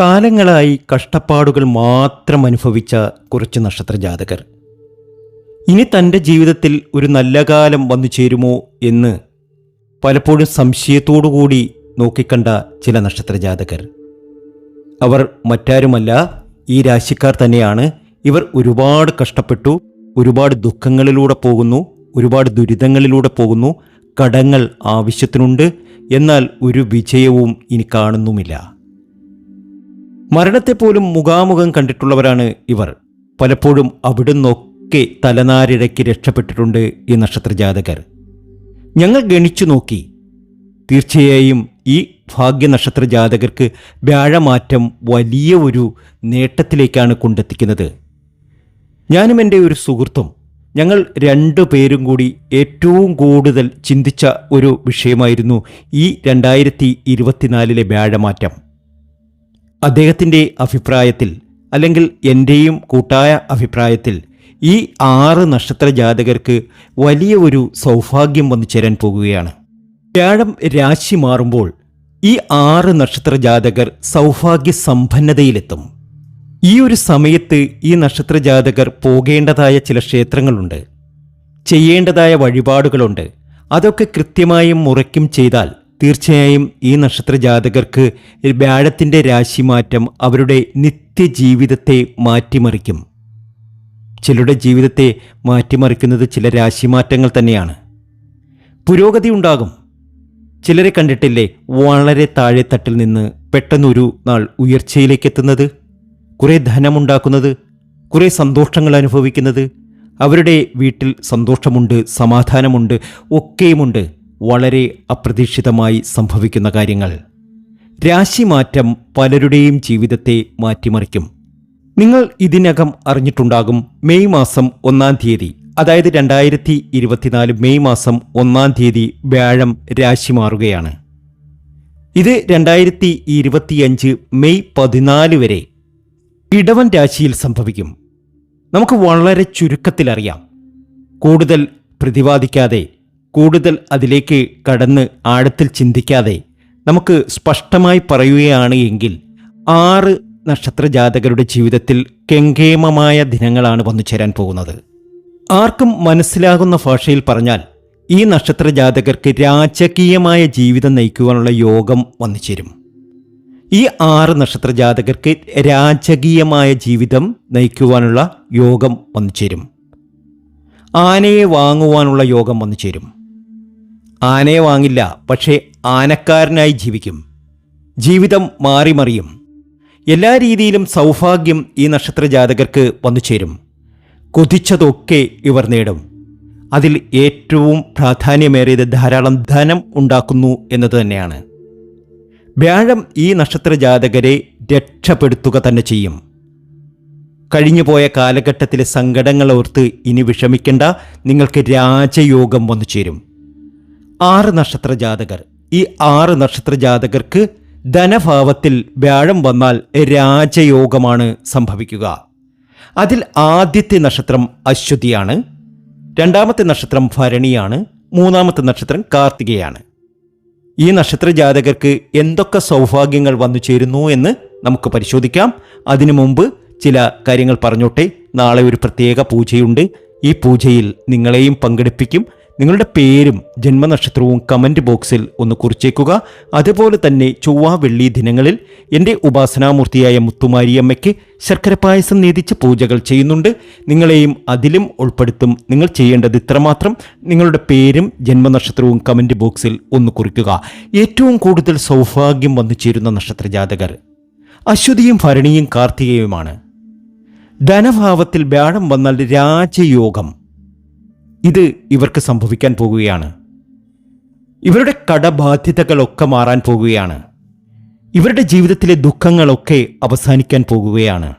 കാലങ്ങളായി കഷ്ടപ്പാടുകൾ മാത്രം അനുഭവിച്ച കുറച്ച് നക്ഷത്ര ജാതകർ. ഇനി തന്റെ ജീവിതത്തിൽ ഒരു നല്ല കാലം വന്നു ചേരുമോ എന്ന് പലപ്പോഴും സംശയത്തോടുകൂടി നോക്കിക്കണ്ട ചില നക്ഷത്ര ജാതകർ. അവർ മറ്റാരുമല്ല ഈ രാശിക്കാർ തന്നെയാണ്. ഇവർ ഒരുപാട് കഷ്ടപ്പെട്ടു ഒരുപാട് ദുഃഖങ്ങളിലൂടെ പോകുന്നു ഒരുപാട് ദുരിതങ്ങളിലൂടെ പോകുന്നു കടങ്ങൾ ആവശ്യത്തിനുണ്ട് എന്നാൽ ഒരു വിജയവും ഇനി കാണുന്നുമില്ല. മരണത്തെപ്പോലും മുഖാമുഖം കണ്ടിട്ടുള്ളവരാണ് ഇവർ. പലപ്പോഴും അവിടുന്നൊക്കെ തലനാരിഴയ്ക്ക് രക്ഷപ്പെട്ടിട്ടുണ്ട് ഈ നക്ഷത്രജാതകർ. ഞങ്ങൾ ഗണിച്ചു നോക്കി. തീർച്ചയായും ഈ ഭാഗ്യ നക്ഷത്ര ജാതകർക്ക് വ്യാഴമാറ്റം വലിയ ഒരു നേട്ടത്തിലേക്കാണ് കൊണ്ടെത്തിക്കുന്നത്. ഞാനും എന്റെ ഒരു സുഹൃത്തും ഞങ്ങൾ രണ്ടു പേരും കൂടി ഏറ്റവും കൂടുതൽ ചിന്തിച്ച ഒരു വിഷയമായിരുന്നു ഈ രണ്ടായിരത്തി ഇരുപത്തിനാലിലെ വ്യാഴമാറ്റം. അദ്ദേഹത്തിന്റെ അഭിപ്രായത്തിൽ അല്ലെങ്കിൽ എന്റെയും കൂട്ടായ അഭിപ്രായത്തിൽ ഈ ആറ് നക്ഷത്ര ജാതകർക്ക് വലിയ ഒരു സൗഭാഗ്യം വന്നു ചേരാൻ പോകുകയാണ്. വ്യാഴം രാശി മാറുമ്പോൾ ഈ ആറ് നക്ഷത്ര ജാതകർ സൗഭാഗ്യ സമ്പന്നതയിലെത്തും. ഈ ഒരു സമയത്ത് ഈ നക്ഷത്ര ജാതകർ പോകേണ്ടതായ ചില ക്ഷേത്രങ്ങളുണ്ട്. ചെയ്യേണ്ടതായ വഴിപാടുകളുണ്ട്. അതൊക്കെ കൃത്യമായും മുറയ്ക്കും ചെയ്താൽ തീർച്ചയായും ഈ നക്ഷത്ര ജാതകർക്ക് വ്യാഴത്തിന്റെ രാശിമാറ്റം അവരുടെ നിത്യജീവിതത്തെ മാറ്റിമറിക്കും. ചിലരുടെ ജീവിതത്തെ മാറ്റിമറിക്കുന്നത് ചില രാശിമാറ്റങ്ങൾ തന്നെയാണ്. പുരോഗതി ഉണ്ടാകും. ചിലരെ കണ്ടിട്ടില്ലേ വളരെ താഴെ തട്ടിൽ നിന്ന് പെട്ടെന്നൊരു നാൾ ഉയർച്ചയിലേക്ക് എത്തുന്നത്? കുറേ ധനമുണ്ടാക്കുന്നത് കുറേ സന്തോഷങ്ങൾ അനുഭവിക്കുന്നത് അവരുടെ വീട്ടിൽ സന്തോഷമുണ്ട് സമാധാനമുണ്ട് ഒക്കെയുമുണ്ട്. വളരെ അപ്രതീക്ഷിതമായി സംഭവിക്കുന്ന കാര്യങ്ങൾ. രാശിമാറ്റം പലരുടെയും ജീവിതത്തെ മാറ്റിമറിക്കും. നിങ്ങൾ ഇതിനകം അറിഞ്ഞിട്ടുണ്ടാകും മെയ് മാസം ഒന്നാം തീയതി അതായത് രണ്ടായിരത്തി ഇരുപത്തിനാല് മെയ് മാസം ഒന്നാം തീയതി വ്യാഴം രാശി മാറുകയാണ്. ഇത് രണ്ടായിരത്തി ഇരുപത്തിയഞ്ച് മെയ് പതിനാല് വരെ ഇടവൻ രാശിയിൽ സംഭവിക്കും. നമുക്ക് വളരെ ചുരുക്കത്തിലറിയാം. കൂടുതൽ പ്രതിപാദിക്കാതെ കൂടുതൽ അതിലേക്ക് കടന്ന് ആഴത്തിൽ ചിന്തിക്കാതെ നമുക്ക് സ്പഷ്ടമായി പറയുകയാണ് എങ്കിൽ ആറ് നക്ഷത്ര ജാതകരുടെ ജീവിതത്തിൽ കെങ്കേമമായ ദിനങ്ങളാണ് വന്നു ചേരാൻ പോകുന്നത്. ആർക്കും മനസ്സിലാകുന്ന ഭാഷയിൽ പറഞ്ഞാൽ ഈ നക്ഷത്ര ജാതകർക്ക് രാജകീയമായ ജീവിതം നയിക്കുവാനുള്ള യോഗം വന്നു ചേരും. ഈ ആറ് നക്ഷത്ര ജാതകർക്ക് രാജകീയമായ ജീവിതം നയിക്കുവാനുള്ള യോഗം വന്നു ചേരും. ആനയെ വാങ്ങുവാനുള്ള യോഗം വന്നു ചേരും. ആനയെ വാങ്ങില്ല പക്ഷേ ആനക്കാരനായി ജീവിക്കും. ജീവിതം മാറിമറിയും. എല്ലാ രീതിയിലും സൗഭാഗ്യം ഈ നക്ഷത്ര ജാതകർക്ക് വന്നു ചേരും. കൊതിച്ചതൊക്കെ ഇവർ നേടും. അതിൽ ഏറ്റവും പ്രാധാന്യമേറിയത് ധാരാളം ധനം ഉണ്ടാക്കുന്നു എന്നത് തന്നെയാണ്. വ്യാഴം ഈ നക്ഷത്ര ജാതകരെ രക്ഷപ്പെടുത്തുക തന്നെ ചെയ്യും. കഴിഞ്ഞുപോയ കാലഘട്ടത്തിലെ സങ്കടങ്ങൾ ഓർത്ത് ഇനി വിഷമിക്കേണ്ട നിങ്ങൾക്ക് രാജയോഗം വന്നു ചേരും. ആറ് നക്ഷത്ര ജാതകർ ഈ ആറ് നക്ഷത്ര ജാതകർക്ക് ധനഭാവത്തിൽ വ്യാഴം വന്നാൽ രാജയോഗമാണ് സംഭവിക്കുക. അതിൽ ആദ്യത്തെ നക്ഷത്രം അശ്വതിയാണ് രണ്ടാമത്തെ നക്ഷത്രം ഭരണിയാണ് മൂന്നാമത്തെ നക്ഷത്രം കാർത്തികയാണ്. ഈ നക്ഷത്ര ജാതകർക്ക് എന്തൊക്കെ സൗഭാഗ്യങ്ങൾ വന്നു ചേരുന്നു എന്ന് നമുക്ക് പരിശോധിക്കാം. അതിനു മുമ്പ് ചില കാര്യങ്ങൾ പറഞ്ഞോട്ടെ. നാളെ ഒരു പ്രത്യേക പൂജയുണ്ട്. ഈ പൂജയിൽ നിങ്ങളെയും പങ്കെടുപ്പിക്കും. നിങ്ങളുടെ പേരും ജന്മനക്ഷത്രവും കമന്റ് ബോക്സിൽ ഒന്ന് കുറിച്ചേക്കുക. അതുപോലെ തന്നെ ചൊവ്വ വെള്ളി ദിനങ്ങളിൽ എന്റെ ഉപാസനാമൂർത്തിയായ മുത്തുമാരിയമ്മയ്ക്ക് ശർക്കര പായസം നീതിച്ച് പൂജകൾ ചെയ്യുന്നുണ്ട്. നിങ്ങളെയും അതിലും ഉൾപ്പെടുത്തും. നിങ്ങൾ ചെയ്യേണ്ടത് ഇത്രമാത്രം. നിങ്ങളുടെ പേരും ജന്മനക്ഷത്രവും കമന്റ് ബോക്സിൽ ഒന്ന് കുറിക്കുക. ഏറ്റവും കൂടുതൽ സൗഭാഗ്യം വന്നു ചേരുന്ന നക്ഷത്ര ജാതകർ അശ്വതിയും ഭരണിയും കാർത്തികയുമാണ്. ധനഭാവത്തിൽ വ്യാഴം വന്നാൽ രാജയോഗം. ഇത് ഇവർക്ക് സംഭവിക്കാൻ പോകുകയാണ്. ഇവരുടെ കടബാധ്യതകളൊക്കെ മാറാൻ പോകുകയാണ്. ഇവരുടെ ജീവിതത്തിലെ ദുഃഖങ്ങളൊക്കെ അവസാനിക്കാൻ പോകുകയാണ്.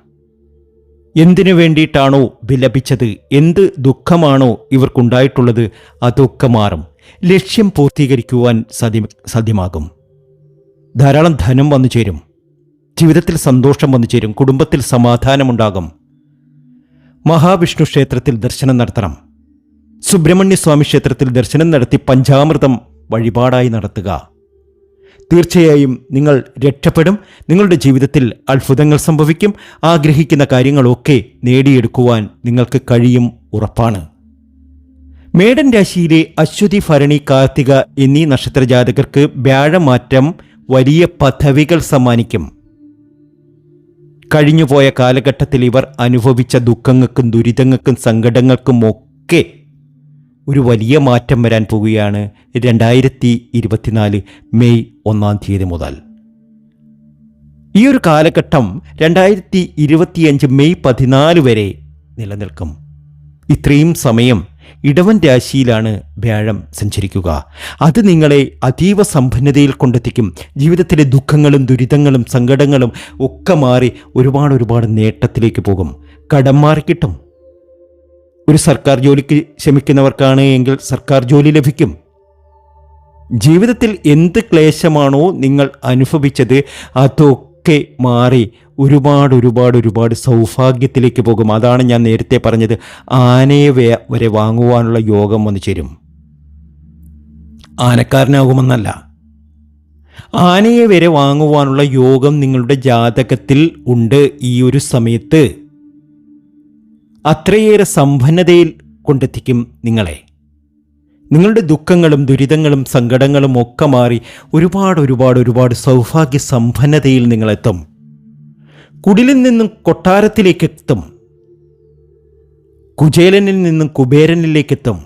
എന്തിനു വേണ്ടിയിട്ടാണോ വിലപിച്ചത് എന്ത് ദുഃഖമാണോ ഇവർക്കുണ്ടായിട്ടുള്ളത്? അതൊക്കെ മാറും. ലക്ഷ്യം പൂർത്തീകരിക്കുവാൻ സാധ്യ സാധ്യമാകും. ധാരാളം ധനം വന്നു ചേരും. ജീവിതത്തിൽ സന്തോഷം വന്നു ചേരും. കുടുംബത്തിൽ സമാധാനമുണ്ടാകും. മഹാവിഷ്ണു ക്ഷേത്രത്തിൽ ദർശനം നടത്തണം. സുബ്രഹ്മണ്യ സ്വാമി ക്ഷേത്രത്തിൽ ദർശനം നടത്തി പഞ്ചാമൃതം വഴിപാടായി നടത്തുക. തീർച്ചയായും നിങ്ങൾ രക്ഷപ്പെടും. നിങ്ങളുടെ ജീവിതത്തിൽ അത്ഭുതങ്ങൾ സംഭവിക്കും. ആഗ്രഹിക്കുന്ന കാര്യങ്ങളൊക്കെ നേടിയെടുക്കുവാൻ നിങ്ങൾക്ക് കഴിയും ഉറപ്പാണ്. മേടൻ രാശിയിലെ അശ്വതി ഭരണി കാർത്തിക എന്നീ നക്ഷത്രജാതകർക്ക് വ്യാഴമാറ്റം വലിയ പദവികൾ സമ്മാനിക്കും. കഴിഞ്ഞുപോയ കാലഘട്ടത്തിൽ ഇവർ അനുഭവിച്ച ദുഃഖങ്ങൾക്കും ദുരിതങ്ങൾക്കും സങ്കടങ്ങൾക്കും ഒക്കെ ഒരു വലിയ മാറ്റം വരാൻ പോവുകയാണ് രണ്ടായിരത്തി ഇരുപത്തിനാല് മെയ് ഒന്നാം തീയതി മുതൽ. ഈ ഒരു കാലഘട്ടം രണ്ടായിരത്തി ഇരുപത്തിയഞ്ച് മെയ് പതിനാല് വരെ നിലനിൽക്കും. ഇത്രയും സമയം ഇടവൻ രാശിയിലാണ് വ്യാഴം സഞ്ചരിക്കുക. അത് നിങ്ങളെ അതീവ സമ്പന്നതയിൽ കൊണ്ടെത്തിക്കും. ജീവിതത്തിലെ ദുഃഖങ്ങളും ദുരിതങ്ങളും സങ്കടങ്ങളും ഒക്കെ മാറി ഒരുപാട് ഒരുപാട് നേട്ടത്തിലേക്ക് പോകും. കടം മാറി കിട്ടും ഒരു സർക്കാർ ജോലിക്ക് ശ്രമിക്കുന്നവർക്കാണ് എങ്കിൽ സർക്കാർ ജോലി ലഭിക്കും. ജീവിതത്തിൽ എന്ത് ക്ലേശമാണോ നിങ്ങൾ അനുഭവിച്ചത് അതൊക്കെ മാറി ഒരുപാട് ഒരുപാട് ഒരുപാട് സൗഭാഗ്യത്തിലേക്ക് പോകും. അതാണ് ഞാൻ നേരത്തെ പറഞ്ഞത്. ആനയെ വരെ വാങ്ങുവാനുള്ള യോഗം വന്നു ചേരും. ആനക്കാരനാകുമെന്നല്ല. ആനയെ വരെ വാങ്ങുവാനുള്ള യോഗം നിങ്ങളുടെ ജാതകത്തിൽ ഉണ്ട് ഈ ഒരു സമയത്ത്. അത്രയേറെ സമ്പന്നതയിൽ കൊണ്ടെത്തിക്കും നിങ്ങളെ. നിങ്ങളുടെ ദുഃഖങ്ങളും ദുരിതങ്ങളും സങ്കടങ്ങളും ഒക്കെ മാറി ഒരുപാട് ഒരുപാട് ഒരുപാട് സൗഭാഗ്യ സമ്പന്നതയിൽ നിങ്ങളെത്തും. കുടിലിൽ നിന്നും കൊട്ടാരത്തിലേക്ക് എത്തും. കുചേലനിൽ നിന്നും കുബേരനിലേക്കെത്തും.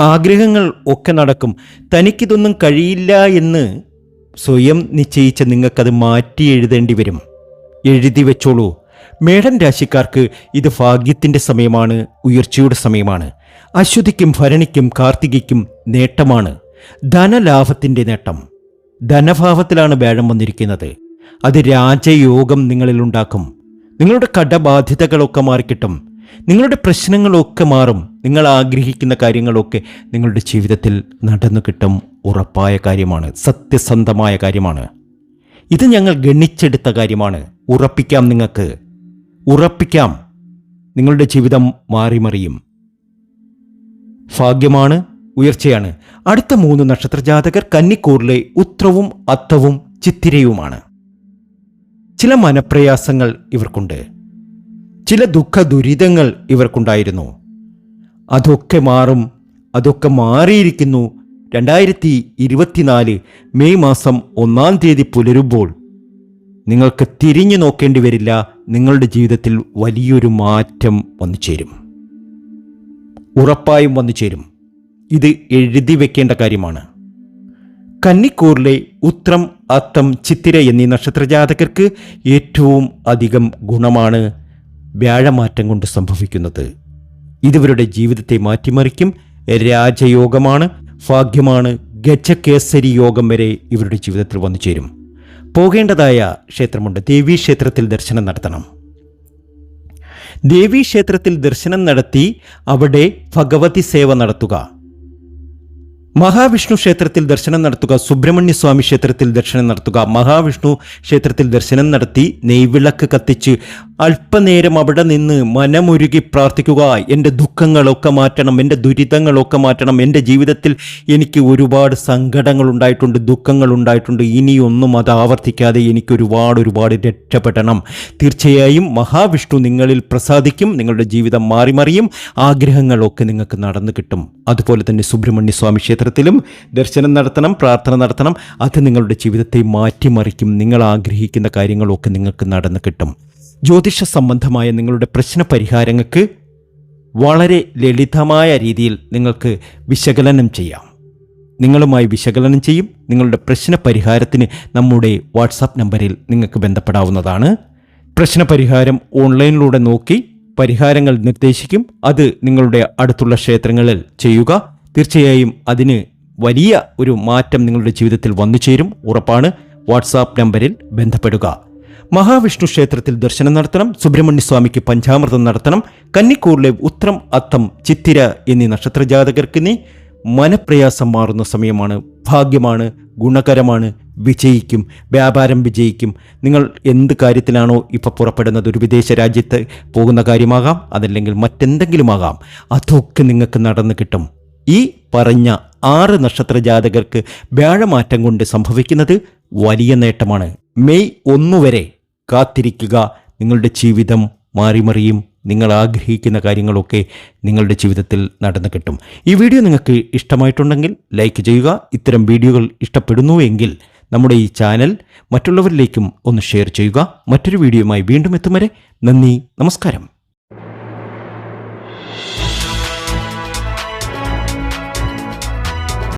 ആഗ്രഹങ്ങൾ ഒക്കെ നടക്കും. തനിക്കിതൊന്നും കഴിയില്ല എന്ന് സ്വയം നിശ്ചയിച്ച നിങ്ങൾക്കത് മാറ്റി എഴുതേണ്ടി വരും. എഴുതി വെച്ചോളൂ. മേടൻ രാശിക്കാർക്ക് ഇത് ഭാഗ്യത്തിന്റെ സമയമാണ് ഉയർച്ചയുടെ സമയമാണ്. അശ്വതിക്കും ഭരണിക്കും കാർത്തികയ്ക്കും നേട്ടമാണ്. ധനലാഭത്തിന്റെ നേട്ടം. ധനഭാവത്തിലാണ് വേഴം വന്നിരിക്കുന്നത്. അത് രാജയോഗം നിങ്ങളിൽ ഉണ്ടാക്കും. നിങ്ങളുടെ കടബാധ്യതകളൊക്കെ മാറിക്കിട്ടും. നിങ്ങളുടെ പ്രശ്നങ്ങളൊക്കെ മാറും. നിങ്ങൾ ആഗ്രഹിക്കുന്ന കാര്യങ്ങളൊക്കെ നിങ്ങളുടെ ജീവിതത്തിൽ നടന്നു കിട്ടും. ഉറപ്പായ കാര്യമാണ്. സത്യസന്ധമായ കാര്യമാണ്. ഇത് ഞങ്ങൾ ഗണിച്ചെടുത്ത കാര്യമാണ്. ഉറപ്പിക്കാം നിങ്ങൾക്ക്. ഉറപ്പിക്കാം. നിങ്ങളുടെ ജീവിതം മാറി മറിയും ഭാഗ്യമാണ് ഉയർച്ചയാണ്. അടുത്ത മൂന്ന് നക്ഷത്ര ജാതകർ കന്നിക്കൂറിലെ ഉത്രവും അത്തവും ചിത്തിരയുമാണ്. ചില മനപ്രയാസങ്ങൾ ഇവർക്കുണ്ട്. ചില ദുഃഖ ദുരിതങ്ങൾ ഇവർക്കുണ്ടായിരുന്നു. അതൊക്കെ മാറും അതൊക്കെ മാറിയിരിക്കുന്നു. രണ്ടായിരത്തി ഇരുപത്തിനാല് മെയ് മാസം ഒന്നാം തീയതി പുലരുമ്പോൾ നിങ്ങൾക്ക് തിരിഞ്ഞു നോക്കേണ്ടി വരില്ല. നിങ്ങളുടെ ജീവിതത്തിൽ വലിയൊരു മാറ്റം വന്നു ചേരും. ഉറപ്പായും വന്നു ചേരും. ഇത് എഴുതി വെക്കേണ്ട കാര്യമാണ്. കന്നിക്കൂറിലെ ഉത്രം അത്തം ചിത്തിര എന്നീ നക്ഷത്രജാതകർക്ക് ഏറ്റവും അധികം ഗുണമാണ് വ്യാഴമാറ്റം കൊണ്ട് സംഭവിക്കുന്നത്. ഇതിവരുടെ ജീവിതത്തെ മാറ്റിമറിക്കും രാജയോഗമാണ് ഭാഗ്യമാണ് ഗജകേസരി യോഗം വരെ ഇവരുടെ ജീവിതത്തിൽ വന്നു ചേരും. പോകേണ്ടതായ ക്ഷേത്രമുണ്ട്. ദേവീ ക്ഷേത്രത്തിൽ ദർശനം നടത്തണം. ദേവീക്ഷേത്രത്തിൽ ദർശനം നടത്തി അവിടെ ഭഗവതി സേവ നടത്തുക. മഹാവിഷ്ണു ക്ഷേത്രത്തിൽ ദർശനം നടത്തുക സുബ്രഹ്മണ്യ സ്വാമി ക്ഷേത്രത്തിൽ ദർശനം നടത്തുക. മഹാവിഷ്ണു ക്ഷേത്രത്തിൽ ദർശനം നടത്തി നെയ്വിളക്ക് കത്തിച്ച് അല്പനേരം അവിടെ നിന്ന് മനമൊരുകി പ്രാർത്ഥിക്കുക. എന്റെ ദുഃഖങ്ങളൊക്കെ മാറ്റണം എന്റെ ദുരിതങ്ങളൊക്കെ മാറ്റണം എന്റെ ജീവിതത്തിൽ എനിക്ക് ഒരുപാട് സങ്കടങ്ങൾ ഉണ്ടായിട്ടുണ്ട് ദുഃഖങ്ങൾ ഉണ്ടായിട്ടുണ്ട്. ഇനിയൊന്നും അത് ആവർത്തിക്കാതെ എനിക്ക് ഒരുപാട് ഒരുപാട് രക്ഷപ്പെടണം. തീർച്ചയായും മഹാവിഷ്ണു നിങ്ങളിൽ പ്രസാദിക്കും നിങ്ങളുടെ ജീവിതം മാറി മറിയും ആഗ്രഹങ്ങളൊക്കെ നിങ്ങൾക്ക് നടന്നു കിട്ടും. അതുപോലെ തന്നെ സുബ്രഹ്മണ്യ സ്വാമി ക്ഷേത്രത്തിലും ദർശനം നടത്തണം പ്രാർത്ഥന നടത്തണം. അത് നിങ്ങളുടെ ജീവിതത്തെ മാറ്റിമറിക്കും. നിങ്ങൾ ആഗ്രഹിക്കുന്ന കാര്യങ്ങളൊക്കെ നിങ്ങൾക്ക് നടന്നു കിട്ടും. ജ്യോതിഷ സംബന്ധമായ നിങ്ങളുടെ പ്രശ്ന പരിഹാരങ്ങൾക്ക് വളരെ ലളിതമായ രീതിയിൽ നിങ്ങൾക്ക് വിശകലനം ചെയ്യാം. നിങ്ങളുമായി വിശകലനം ചെയ്യും. നിങ്ങളുടെ പ്രശ്ന പരിഹാരത്തിന് നമ്മുടെ വാട്സാപ്പ് നമ്പറിൽ നിങ്ങൾക്ക് ബന്ധപ്പെടാവുന്നതാണ്. പ്രശ്ന പരിഹാരം ഓൺലൈനിലൂടെ നോക്കി പരിഹാരങ്ങൾ നിർദ്ദേശിക്കും. അത് നിങ്ങളുടെ അടുത്തുള്ള ക്ഷേത്രങ്ങളിൽ ചെയ്യുക. തീർച്ചയായും അതിന് വലിയ ഒരു മാറ്റം നിങ്ങളുടെ ജീവിതത്തിൽ വന്നു ചേരും. ഉറപ്പാണ്. വാട്സാപ്പ് നമ്പറിൽ ബന്ധപ്പെടുക. മഹാവിഷ്ണു ക്ഷേത്രത്തിൽ ദർശനം നടത്തണം. സുബ്രഹ്മണ്യ സ്വാമിക്ക് പഞ്ചാമൃതം നടത്തണം. കന്നിക്കൂറിലെ ഉത്രം അത്തം ചിത്തിര എന്നീ നക്ഷത്ര ജാതകർക്ക് നീ മനപ്രയാസം മാറുന്ന സമയമാണ്. ഭാഗ്യമാണ്. ഗുണകരമാണ്. വിജയിക്കും. വ്യാപാരം വിജയിക്കും. നിങ്ങൾ എന്ത് കാര്യത്തിലാണോ ഇപ്പോൾ പുറപ്പെടുന്നത്? ഒരു വിദേശ രാജ്യത്ത് പോകുന്ന കാര്യമാകാം. അതല്ലെങ്കിൽ മറ്റെന്തെങ്കിലുമാകാം. അതൊക്കെ നിങ്ങൾക്ക് നടന്നു കിട്ടും. ഈ പറഞ്ഞ ആറ് നക്ഷത്ര ജാതകർക്ക് വ്യാഴമാറ്റം കൊണ്ട് സംഭവിക്കുന്നത് വലിയ നേട്ടമാണ്. മെയ് ഒന്നു വരെ കാത്തിരിക്കുക. നിങ്ങളുടെ ജീവിതം മാറിമറിയും. നിങ്ങൾ ആഗ്രഹിക്കുന്ന കാര്യങ്ങളൊക്കെ നിങ്ങളുടെ ജീവിതത്തിൽ നടന്നു കിട്ടും. ഈ വീഡിയോ നിങ്ങൾക്ക് ഇഷ്ടമായിട്ടുണ്ടെങ്കിൽ ലൈക്ക് ചെയ്യുക. ഇത്തരം വീഡിയോകൾ ഇഷ്ടപ്പെടുന്നു എങ്കിൽ നമ്മുടെ ഈ ചാനൽ മറ്റുള്ളവരിലേക്കും ഒന്ന് ഷെയർ ചെയ്യുക. മറ്റൊരു വീഡിയോയുമായി വീണ്ടും എത്തും വരെ നന്ദി നമസ്കാരം.